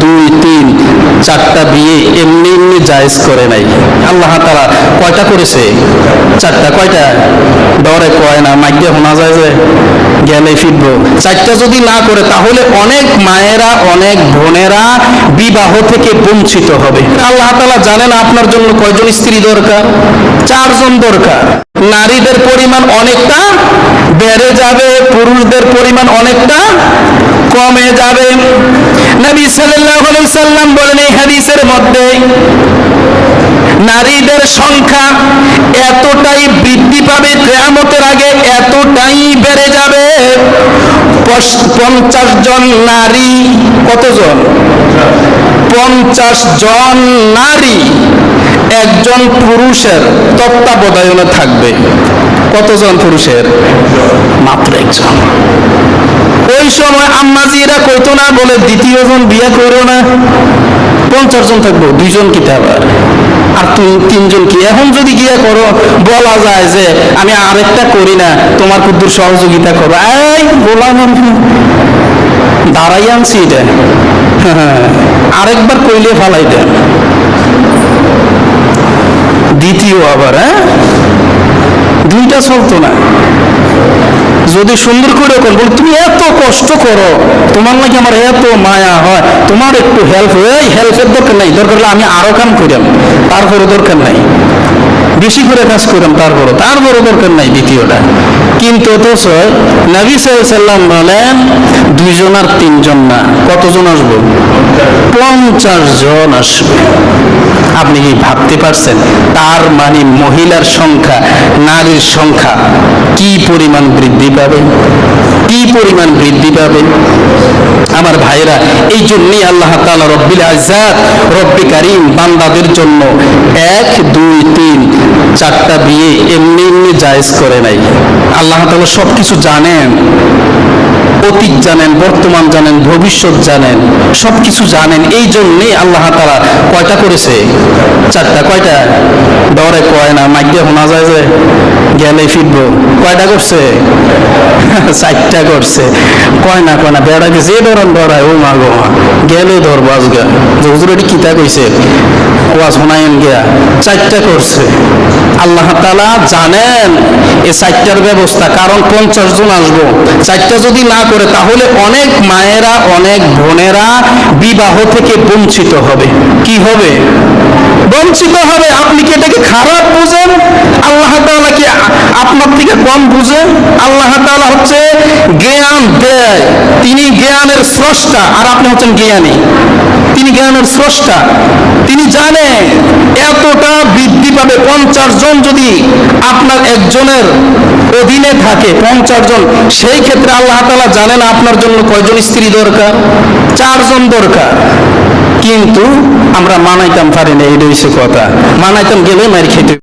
দুই, তিন, চারটা বিয়ে এমনি এমনি জায়েজ করে নাই। আল্লাহ তারা কয়টা করেছে? চারটা, কয়টা? ডরে কয় না শোনা যায় যে গেলে ফিরবো। চারটা যদি না করে, তাহলে অনেক মায়েরা, অনেক বোনেরা বিবাহ থেকে বঞ্চিত হবে। আল্লাহ তালা জানেন আপনার জন্য কয়জন স্ত্রী দরকার? চারজন দরকার। নারীদের পরিমাণ অনেকটা বেড়ে যাবে, পুরুষদের পরিমাণ অনেকটা কমে যাবে। নবী সাল্লাল্লাহু আলাইহি সাল্লাম বলেন এই হাদিসের মধ্যে নারীদের সংখ্যা এতটাই বৃদ্ধি পাবে কেয়ামতের আগে, এতটাই বেড়ে যাবে। পঞ্চাশ জন নারী, কতজন? পঞ্চাশ জন নারী একজন পুরুষের তত্ত্বাবধায়নে থাকবে। কতজন পুরুষের? মাত্র একজন। ওই সময় আম্মাজিরা কইতো না, বলে দ্বিতীয় জন বিয়ে করো না। পঞ্চাশ জন থাকব, দুইজন কি আবার আর তুমি তিনজন কি? এখন যদি গিয়ে করো, বলা যায় যে আমি আরেকটা করি না, তোমার কুদ্দুর সহযোগিতা করো। এই বললাম দাঁড়াই আনছি এটা। আরেকবার কইলে ফালাই দেন দ্বিতীয় আবার হ্যাঁ? দুইটা চলতো না। যদি সুন্দর করে কর, বল, তুমি এত কষ্ট করো, তোমার নাকি আমার এত মায়া হয়, তোমার একটু হেল্প এই হেল্পের দরকার নাই, দরকার হলে আমি আরও কাম করি তারপরে দরকার নাই। বেশি করে কাজ করলাম তারপরও। তারপরও দরকার নাই দ্বিতীয়টা। কিন্তু অথচ নবী সাল্লাম বলেন, দুইজন আর তিনজন না। কতজন আসব? পঞ্চাশ জন আসবে। আপনি কি ভাবতে পারছেন? তার মানে মহিলার সংখ্যা, নারীর সংখ্যা কি পরিমাণ বৃদ্ধি পাবে? কি পরিমাণ বৃদ্ধি পাবে? আমার ভাইরা এই জন্যই আল্লাহ তাআলা রব্বিল আজাদ রব্বি কারিম বান্দাদের জন্য এক, দুই, তিন চারটা বিয়ে এমনি এমনি জায়েজ করে নাই। আল্লাহ তালা সব কিছু জানেন, অতীত জানেন, বর্তমান জানেন, ভবিষ্যৎ জানেন সব কিছু জানেন। এই জন্যেই আল্লাহ তারা কয়টা করেছে? চারটা। কয়টা? ডরে কয় না, মাইকে শোনা যায় যে গেলে ফিরবো। কয়টা করছে? চারটা করছে। কয় না কয় না বেড়াকে যে ধরন ডরায় ও মা গো মা। গেলে ধরবো আজকে। যে হুজুর এটি কিতা কইছে? ওয়াজ শোনায়েন গিয়া। চারটা করছে। আল্লাহ তালা জানেন এই চারটার ব্যবস্থা, কারণ পঞ্চাশ জন আসব। চারটা যদি না করে, তাহলে অনেক মায়েরা, অনেক বোনেরা বিবাহ থেকে বঞ্চিত হবে। কি হবে? বঞ্চিত হবে। আপনি কি এটাকে খারাপ বুঝেন? আল্লাহ তাআলা কি আপনার থেকে কম বুঝেন আল্লাহ তাআলা হচ্ছে জ্ঞান দেয়। তিনি জ্ঞানের স্রষ্টা। আর আপনি হচ্ছেন জ্ঞানী। তিনি জ্ঞানের স্রষ্টা। তিনি জানেন এতটা বৃদ্ধি পঞ্চাশ জন যদি আপনার একজনের অধীনে থাকে, পঞ্চাশ জন, সেই ক্ষেত্রে আল্লাহ তালা জানেন আপনার জন্য কয়জন স্ত্রী দরকার? চারজন দরকার। কিন্তু আমরা মানাইতাম, পারি না এটা হচ্ছে কথা। মানাইতাম গেলে মার খেতে